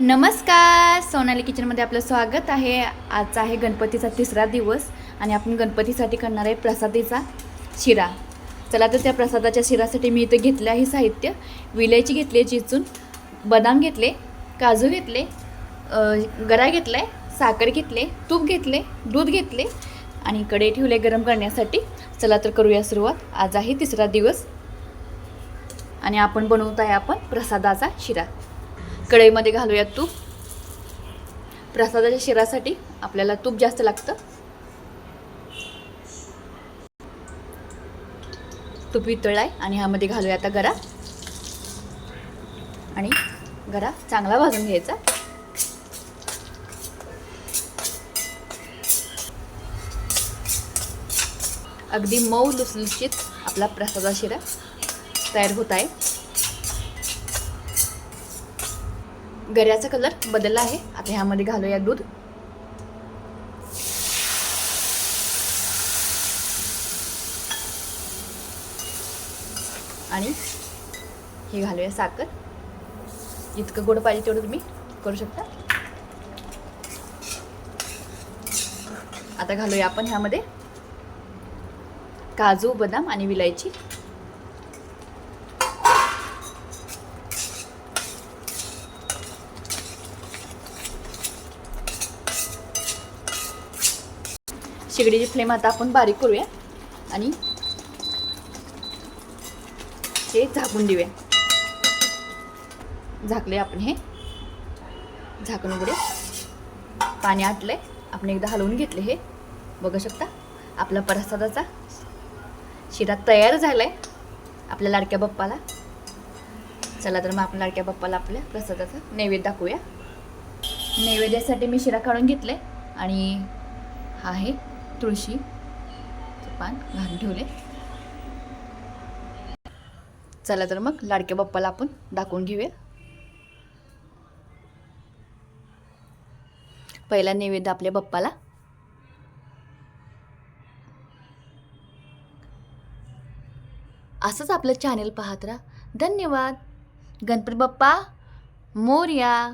नमस्कार सोनाली किचनमध्ये आपलं स्वागत आहे. आजचा आहे गणपतीचा तिसरा दिवस आणि आपण गणपतीसाठी करणार आहे प्रसादीचा शिरा. चला तर त्या प्रसादाच्या शिरासाठी मी इथं घेतलं आहे साहित्य. विलायची घेतली आहे चिचून बदाम घेतले काजू घेतले गरा घेतला आहे साखर घेतले तूप घेतले दूध घेतले आणि कढई ठेवले गरम करण्यासाठी. चला तर करूया सुरुवात. आज आहे तिसरा दिवस आणि आपण बनवत आहे आपण प्रसादाचा शिरा. कढईमध्ये घालूयात तूप. प्रसादाच्या शिरासाठी आपल्याला तूप जास्त लागतं. तूप वितळलाय आणि ह्यामध्ये घालूया आता गरा. आणि गरा चांगला भाजून घ्यायचा. अगदी मऊ लुसलुशीत आपला प्रसादा शिरा तयार होत आहे. गऱ्याचा कलर बदलला आहे. आता ह्यामध्ये घालूया दूध. आणि हे घालूया साखर. जितकं गोड पाहिजे तेवढं तुम्ही करू शकता. आता घालूया आपण ह्यामध्ये काजू बदाम आणि विलायची. शेगडीची फ्लेम आता आपण बारीक करूया. आणि हे झाकून देऊया. झाकले आपण हे. झाकण उघडे. पाणी आटलंय. आपण एकदा हलवून घेतले हे. बघू शकता. आपला प्रसादाचा शिरा तयार झालाय. आपल्या लाडक्या बाप्पाला. चला तर मग आपण लाडक्या बाप्पाला आपल्या प्रसादाचा नैवेद्य दाखवूया. नैवेद्यासाठी मी शिरा काढून घेतले आणि हा आहे तुळशी पान घालून ठेवले. चला तर मग लाडक्या बाप्पाला आपण दाखवून घेऊया. पहिला नैवेद्य आपल्या बाप्पाला. असंच आपलं चॅनेल पाहत राहा. धन्यवाद. गणपती बाप्पा मोर्या.